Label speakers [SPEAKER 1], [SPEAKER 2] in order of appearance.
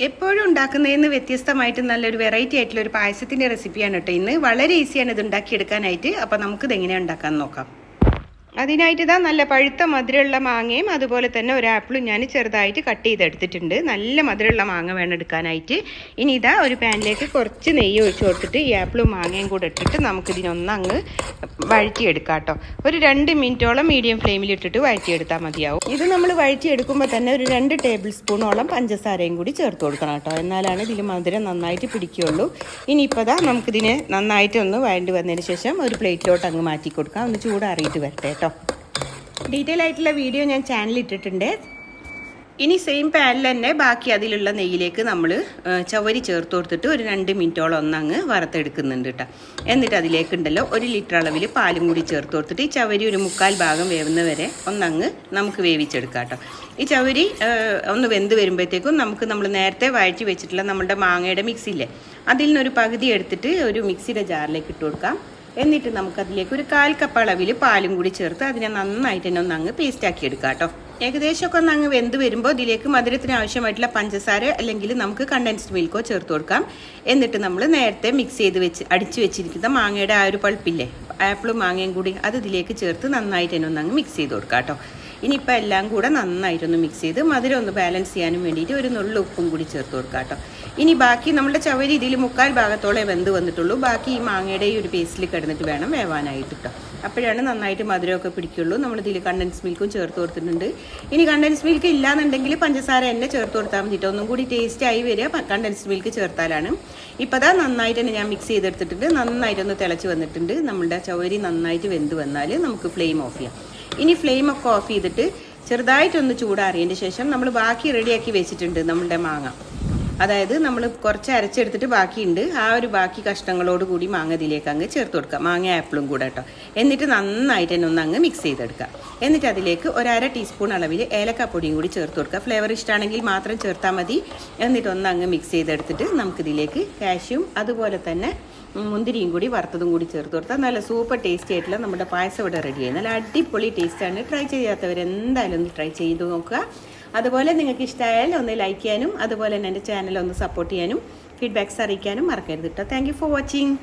[SPEAKER 1] എപ്പോഴും ഉണ്ടാക്കുന്നതിന് വ്യത്യസ്തമായിട്ട് നല്ലൊരു വെറൈറ്റി ആയിട്ടുള്ള ഒരു പായസത്തിന്റെ റെസിപ്പിയാണ് കേട്ടോ ഇന്ന്. വളരെ ഈസിയാണ് ഇത് ഉണ്ടാക്കിയെടുക്കാനായിട്ട്. അപ്പോൾ നമുക്കിത് എങ്ങനെയാണ് ഉണ്ടാക്കാൻ നോക്കാം. അതിനായിട്ട് ഇതാ നല്ല പഴുത്ത മധുരമുള്ള മാങ്ങയും അതുപോലെ തന്നെ ഒരു ആപ്പിളും ഞാൻ ചെറുതായിട്ട് കട്ട് ചെയ്തെടുത്തിട്ടുണ്ട്. നല്ല മധുരമുള്ള മാങ്ങ വേണം എടുക്കാനായിട്ട്. ഇനി ഇതാ ഒരു പാനിലേക്ക് കുറച്ച് നെയ്യ് ഒഴിച്ച് കൊടുത്തിട്ട് ഈ ആപ്പിളും മാങ്ങയും കൂടെ ഇട്ടിട്ട് നമുക്കിതിനൊന്ന് അങ്ങ് വഴറ്റിയെടുക്കാം കേട്ടോ. ഒരു രണ്ട് മിനിറ്റോളം മീഡിയം ഫ്ലെയിമിൽ ഇട്ടിട്ട് വഴറ്റിയെടുത്താൽ മതിയാവും. ഇത് നമ്മൾ വഴറ്റിയെടുക്കുമ്പോൾ തന്നെ ഒരു രണ്ട് ടേബിൾ സ്പൂണോളം പഞ്ചസാരയും കൂടി ചേർത്ത് കൊടുക്കണം കേട്ടോ. എന്നാലാണ് ഇതിൽ മധുരം നന്നായിട്ട് പിടിക്കുകയുള്ളൂ. ഇനിയിപ്പോൾ ദാ നമുക്കിതിനെ നന്നായിട്ടൊന്ന് വഴണ്ടി വന്നതിന് ശേഷം ഒരു പ്ലേറ്റിലോട്ട് അങ്ങ് മാറ്റി കൊടുക്കാം. ഒന്ന് ചൂടാറിയിട്ട് വരട്ടെ കേട്ടോ. ഡീറ്റെയിൽ ആയിട്ടുള്ള വീഡിയോ ഞാൻ ചാനലിൽ ഇട്ടിട്ടുണ്ട് ഇനി സെയിം പാനിൽ തന്നെ ബാക്കി അതിലുള്ള നെയ്യിലേക്ക് നമ്മൾ ചവരി ചേർത്ത് കൊടുത്തിട്ട് ഒരു രണ്ട് മിനിറ്റോളം ഒന്നങ്ങ് വറുത്തെടുക്കുന്നുണ്ട് കേട്ടോ എന്നിട്ട് അതിലേക്കുണ്ടല്ലോ ഒരു ലിറ്റർ അളവിൽ പാലും കൂടി ചേർത്ത് കൊടുത്തിട്ട് ഈ ചവരി ഒരു മുക്കാൽ ഭാഗം വേവുന്ന വരെ ഒന്നങ്ങ് നമുക്ക് വേവിച്ചെടുക്കാം കേട്ടോ ഈ ചവരി ഒന്ന് വെന്ത് വരുമ്പോഴത്തേക്കും നമുക്ക് നമ്മൾ നേരത്തെ വഴറ്റി വെച്ചിട്ടുള്ള നമ്മുടെ മാങ്ങയുടെ മിക്സിയില്ലേ അതിൽ നിന്നൊരു പകുതി എടുത്തിട്ട് ഒരു മിക്സിയുടെ ജാറിലേക്ക് ഇട്ട് കൊടുക്കാം. എന്നിട്ട് നമുക്കതിലേക്ക് ഒരു കാൽ കപ്പ് അളവിൽ പാലും കൂടി ചേർത്ത് അതിനെ നന്നായിട്ട് തന്നെ ഒന്ന് അങ്ങ് പേസ്റ്റാക്കി എടുക്കാം കേട്ടോ. ഏകദേശമൊക്കെ ഒന്ന് അങ്ങ് വെന്ത് വരുമ്പോൾ ഇതിലേക്ക് മധുരത്തിന് ആവശ്യമായിട്ടുള്ള പഞ്ചസാര അല്ലെങ്കിൽ നമുക്ക് കണ്ടൻസ്ഡ് മിൽക്കോ ചേർത്ത് കൊടുക്കാം. എന്നിട്ട് നമ്മൾ നേരത്തെ മിക്സ് ചെയ്ത് വെച്ച് അടിച്ചു വെച്ചിരിക്കുന്ന മാങ്ങയുടെ ആ ഒരു പൾപ്പില്ലേ ആപ്പിളും മാങ്ങയും കൂടി അത് ഇതിലേക്ക് ചേർത്ത് നന്നായിട്ട് തന്നെ ഒന്ന് അങ്ങ് മിക്സ് ചെയ്ത് കൊടുക്കാം കേട്ടോ. ഇനിയിപ്പോൾ എല്ലാം കൂടെ നന്നായിട്ടൊന്ന് മിക്സ് ചെയ്ത്. മധുരം ഒന്ന് ബാലൻസ് ചെയ്യാനും വേണ്ടിയിട്ട് ഒരു നുള്ളു ഉപ്പും കൂടി ചേർത്ത് കൊടുക്കാം കേട്ടോ. ഇനി ബാക്കി നമ്മുടെ ചവരി ഇതിൽ മുക്കാൽ ഭാഗത്തോളം വെന്ത് വന്നിട്ടുള്ളൂ. ബാക്കി ഈ മാങ്ങയുടെ ഒരു പേസ്റ്റിൽ കിടന്നിട്ട് വേണം വേവാനായിട്ട് കേട്ടോ അപ്പോഴാണ് നന്നായിട്ട് മധുരമൊക്കെ പിടിക്കുള്ളൂ. നമ്മൾ ഇതിൽ കണ്ടൻസ് മിൽക്കും ചേർത്ത് കൊടുത്തിട്ടുണ്ട്. ഇനി കണ്ടൻസ് മിൽക്ക് ഇല്ലാന്നുണ്ടെങ്കിൽ പഞ്ചസാര തന്നെ ചേർത്ത് കൊടുത്താൽ മതിട്ടോ. ഒന്നും കൂടി ടേസ്റ്റ് ആയി വരിക. കണ്ടൻസ് മിൽക്ക് ചേർത്താലാണ്. ഇപ്പോൾ അതാ നന്നായിട്ട് തന്നെ ഞാൻ മിക്സ് ചെയ്തെടുത്തിട്ടുണ്ട്. നന്നായിട്ടൊന്ന് തിളച്ച് വന്നിട്ടുണ്ട്. നമ്മുടെ ചവരി നന്നായിട്ട് വെന്ത് വന്നാൽ നമുക്ക് ഫ്ലെയിം ഓഫ് ചെയ്യാം. ഇനി ഫ്ലെയിം ഒക്കെ ഓഫ് ചെയ്തിട്ട് ചെറുതായിട്ടൊന്ന് ചൂടാറിയതിന് ശേഷം നമ്മൾ ബാക്കി റെഡിയാക്കി വെച്ചിട്ടുണ്ട് നമ്മളുടെ മാങ്ങ. അതായത് നമ്മൾ കുറച്ച് അരച്ചെടുത്തിട്ട് ബാക്കിയുണ്ട്. ആ ഒരു ബാക്കി കഷ്ണങ്ങളോട് കൂടി മാങ്ങ ഇതിലേക്ക് അങ്ങ് ചേർത്ത് കൊടുക്കുക. മാങ്ങ ആപ്പിളും കൂടെ കേട്ടോ. എന്നിട്ട് നന്നായിട്ട് തന്നെ ഒന്ന് അങ്ങ് മിക്സ് ചെയ്തെടുക്കുക. എന്നിട്ട് അതിലേക്ക് ഒരര ടീസ്പൂൺ അളവിൽ ഏലക്കാപ്പൊടിയും കൂടി ചേർത്ത് കൊടുക്കുക. ഫ്ലേവർ ഇഷ്ടമാണെങ്കിൽ മാത്രം ചേർത്താൽ മതി. എന്നിട്ട് ഒന്ന് അങ്ങ് മിക്സ് ചെയ്തെടുത്തിട്ട് നമുക്കിതിലേക്ക് കാഷ്യും അതുപോലെ തന്നെ മുന്തിരിയും കൂടി വറുത്തതും കൂടി ചേർത്ത് കൊടുത്താൽ നല്ല സൂപ്പർ ടേസ്റ്റി ആയിട്ടുള്ള നമ്മുടെ പായസം ഇവിടെ റെഡി ആയി. നല്ല അടിപൊളി ടേസ്റ്റാണ് ട്രൈ ചെയ്യാത്തവർ എന്തായാലും ഒന്ന് ട്രൈ ചെയ്ത് നോക്കുക. അതുപോലെ നിങ്ങൾക്ക് ഇഷ്ടമായാൽ ഒന്ന് ലൈക്ക് ചെയ്യാനും അതുപോലെ തന്നെ എന്റെ ചാനൽ ഒന്ന് സപ്പോർട്ട് ചെയ്യാനും ഫീഡ്ബാക്ക്സ് അറിയിക്കാനും മറക്കരുത് കേട്ടോ താങ്ക് ഫോർ വാച്ചിങ്